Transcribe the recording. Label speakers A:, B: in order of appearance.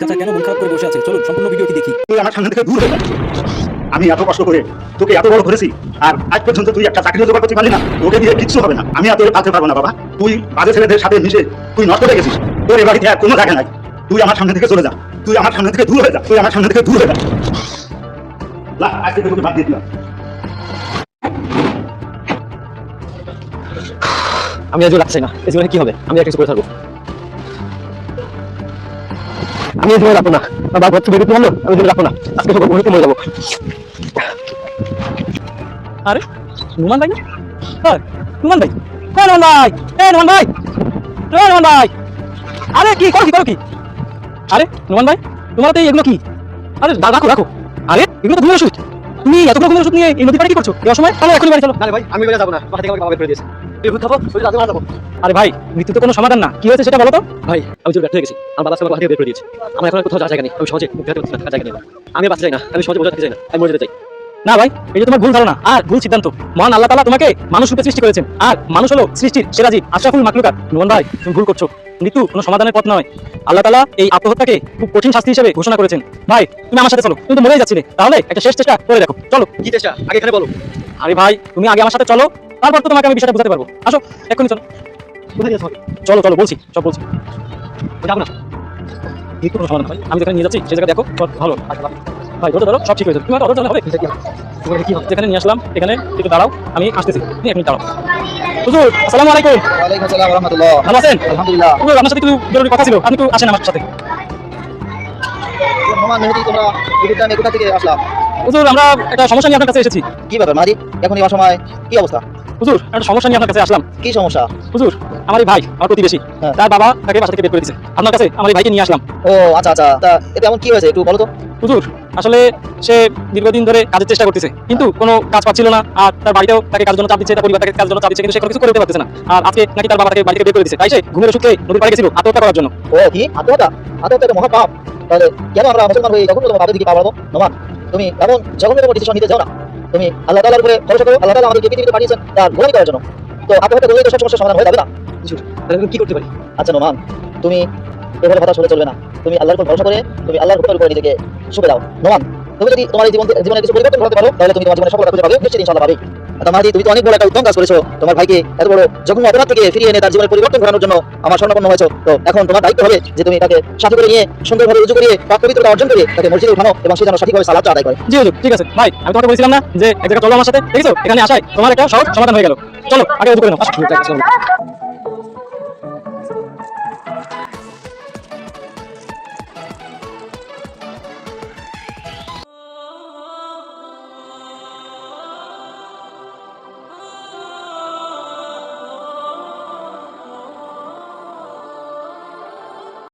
A: চাচা কেন মন খারাপ করে বসে চলুন সম্পূর্ণ ভিডিওটি দেখি।
B: তুই আমার সামনে থেকে দূর হয়ে আমি এত কষ্ট করে তোকে এত বড় করেছি আর আজ পর্যন্ত তুই একটা চাকরি জোগাড় করতে পারলি না তোকে দিয়ে কিচ্ছু হবে না। আমি আর তোকে পালতে পারব না বাবা। তুই বাজে ছেলেদের সাথে মিশে তুই নষ্ট হয়ে গেছিস। তোর এ বাড়িতে আর কোনো জায়গা নাই। তুই আমার সামনে থেকে চলে যা। তুই আমার সামনে থেকে দূর হয়ে যা। তুই আমার সামনে থেকে দূর হয়ে যা। লা, আজ তোকে বাদ দিয়ে দিলাম।
C: আমি আজও রাখছি না। এই জীবনে কি হবে? আমি আর কিছু করে থাকব। আমি এই জীবনে রাখব না। আমার বাবা হচ্ছে বেরোতে বলল আমি রাখব না। আজকে সকাল ঘুরতে মরে যাব।
A: আরে নুমান ভাই? না হ্যাঁ নুমান ভাই। হ্যাঁ নুমান ভাই হ্যাঁ নুমান ভাই। হ্যাঁ নুমান ভাই। আরে কি করো কি করো কি? আরে নুমান ভাই তোমার তো এগুলো কি? আরে রাখো রাখো আরে এগুলো তো ঘুমের ওষুধ তুমি এতগুলো ঘুমের ওষুধ নিয়ে এই নদী পাড়ে কি করছ? এই সময়? চলো এখনই বাড়ি চলো।
C: না ভাই আমি বেরো যাব না। বাসা থেকে আমাকে বাবা বের করে দিয়েছে। এই খাব রাতে মারা যাব।
A: আরে ভাই মৃত্যু তো কোনো সমাধান না। কি হয়েছে সেটা বলো তো?
C: ভাই আমি ব্যর্থ হয়ে গেছি। আমার বাবা বের করে দিয়েছে। আমার এখন কোথাও জায়গা নেই। আমি সহজে মুখ থাকার জায়গা নেই আমি বাঁচতে চাই না আমি সহজে বোঝা চাই না আমি মরে যেতে চাই।
A: না ভাই এটা তোমার ভুল ধারণা আর ভুল সিদ্ধান্ত। মহান আল্লাহ তালা তোমাকে মানুষ রূপে সৃষ্টি করেছেন। আর মানুষ হলো সৃষ্টির সেরা জীব আশরাফুল মাকলুকাত নুমান ভাই তুমি ভুল করছ। মৃত্যু কোনো সমাধানের পথ নয়। আল্লাহ তালা এই আত্মহত্যাকে খুব কঠিন শাস্তি হিসেবে ঘোষণা করেছেন। ভাই তুমি আমার সাথে চলো। তুমি তো মরেই যাচ্ছিলে। তাহলে একটা শেষ চেষ্টা করে দেখো। চলো।
C: কি চেষ্টা? আগে এখানে বলো।
A: আরে ভাই তুমি আগে আমার সাথে চলো। তারপর তো তোমাকে আমি বিষয়টা বোঝাতে পারব। আসো এক্ষুনি চলো।
C: কোথায়
A: চলো চলো বলছি সব বলছি।
C: যাব না।
A: কোনো সমাধান ভাই। আমি যেখানে নিয়ে যাচ্ছি সে জায়গা দেখো। ভালো। ভাই ধরো ধরো সব ঠিক হয়েছে তুমি হয়তো হবে।
C: কি
A: যেখানে নিয়ে আসলাম এখানে একটু দাঁড়াও। আমি আসতেছি। তুমি মিনিট দাঁড়াও। হুজুর আসসালামু আলাইকুম।
D: ওয়ালাইকুম আসসালাম রহমতুল্লাহ।
A: ভালো আছেন?
D: আলহামদুলিল্লাহ।
A: হুজুর আপনার সাথে একটু জরুরি কথা ছিল। আপনি একটু আসেন আমার সাথে।
D: মেহেদি তোমরা কোথা থেকে আসলাম?
A: হুজুর আমরা একটা সমস্যা নিয়ে আপনার কাছে এসেছি।
D: কি ব্যাপার মাদি? এখন এই সময় কি অবস্থা?
A: হুজুর একটা সমস্যা নিয়ে আপনার কাছে আসলাম।
D: কি সমস্যা?
A: হুজুর আমার এই ভাই আমার প্রতিবেশী
D: হ্যাঁ।
A: তার বাবা তাকে বাসা থেকে বের করে দিয়েছে। আপনার কাছে আমার এই ভাইকে নিয়ে আসলাম।
D: ও আচ্ছা আচ্ছা। তা এতে এমন কি হয়েছে একটু বলো তো।
A: হুজুর আসলে সে দীর্ঘদিন ধরে কাজের চেষ্টা করতেছে কিন্তু কোনো কাজ পাচ্ছিল না আর তার বাড়িতেও তাকে কাজের জন্য চাপ দিচ্ছে তার পরিবার তাকে কাজের জন্য চাপ দিচ্ছে কিন্তু সে কোনো কিছু করতে পারতেছে না। আর আজকে নাকি তার বাবা তাকে বাড়ি থেকে বের করে দিচ্ছে তাই সে ঘুমের ওষুধ খেয়ে নদীর পাড়ে গেছিল আত্মহত্যা করার জন্য।
D: ও কি? আত্মহত্যা? আত্মহত্যা মহাপাপ তাহলে কেন আমরা মুসলমান হয়ে কখন তোমার বাপের দিকে নোমান তুমি এমন জঘন্য কোনো ডিসিশন নিতে যাও না। তুমি আল্লাহ তালার উপরে ভরসা করো আল্লাহ আমাদেরকে পৃথিবীতে পাঠিয়েছেন তার গোলামি করার জন্য। তো আত্মহত্যা করলে তো সব সমস্যার সমাধান হয়ে যাবে না?
C: তাহলে কি করতে পারি?
D: আচ্ছা নোমান তুমি এভাবে কথা শুনে চলবে না। তুমি আল্লাহর উপর ভরসা করে তুমি আল্লাহর উপর উপরে নিজেকে সুখে দাও। নোমান তুমি যদি তোমার জীবন জীবনে কিছু পরিবর্তন করতে পারো তাহলে তুমি তোমার জীবনে সফলতা খুঁজে পাবে নিশ্চয়ই ইনশাআল্লাহ পাবে। তা মাহাদি তুমি তো অনেক বড় একটা উত্তম কাজ করেছ। তোমার ভাইকে এত বড় যখন অপরাধ থেকে ফিরিয়ে এনে তার জীবনের পরিবর্তন ঘটানোর জন্য আমার স্বর্ণপন্ন হয়েছো। তো এখন তোমার দায়িত্ব হবে যে তুমি তাকে সাথে করে নিয়ে সুন্দরভাবে রুজু করিয়ে পাক পবিত্রতা অর্জন করে তাকে মসজিদে উঠানো এবং সে যেন সঠিকভাবে সালাদটা আদায় করে।
A: জি হুজুর ঠিক আছে। ভাই আমি তোমাকে বলেছিলাম না যে এক জায়গায় চলো আমার সাথে? দেখেছ? এখানে আসায় তোমার একটা সহজ সমাধান হয়ে গেল। চলো আগে উজু করে নাও।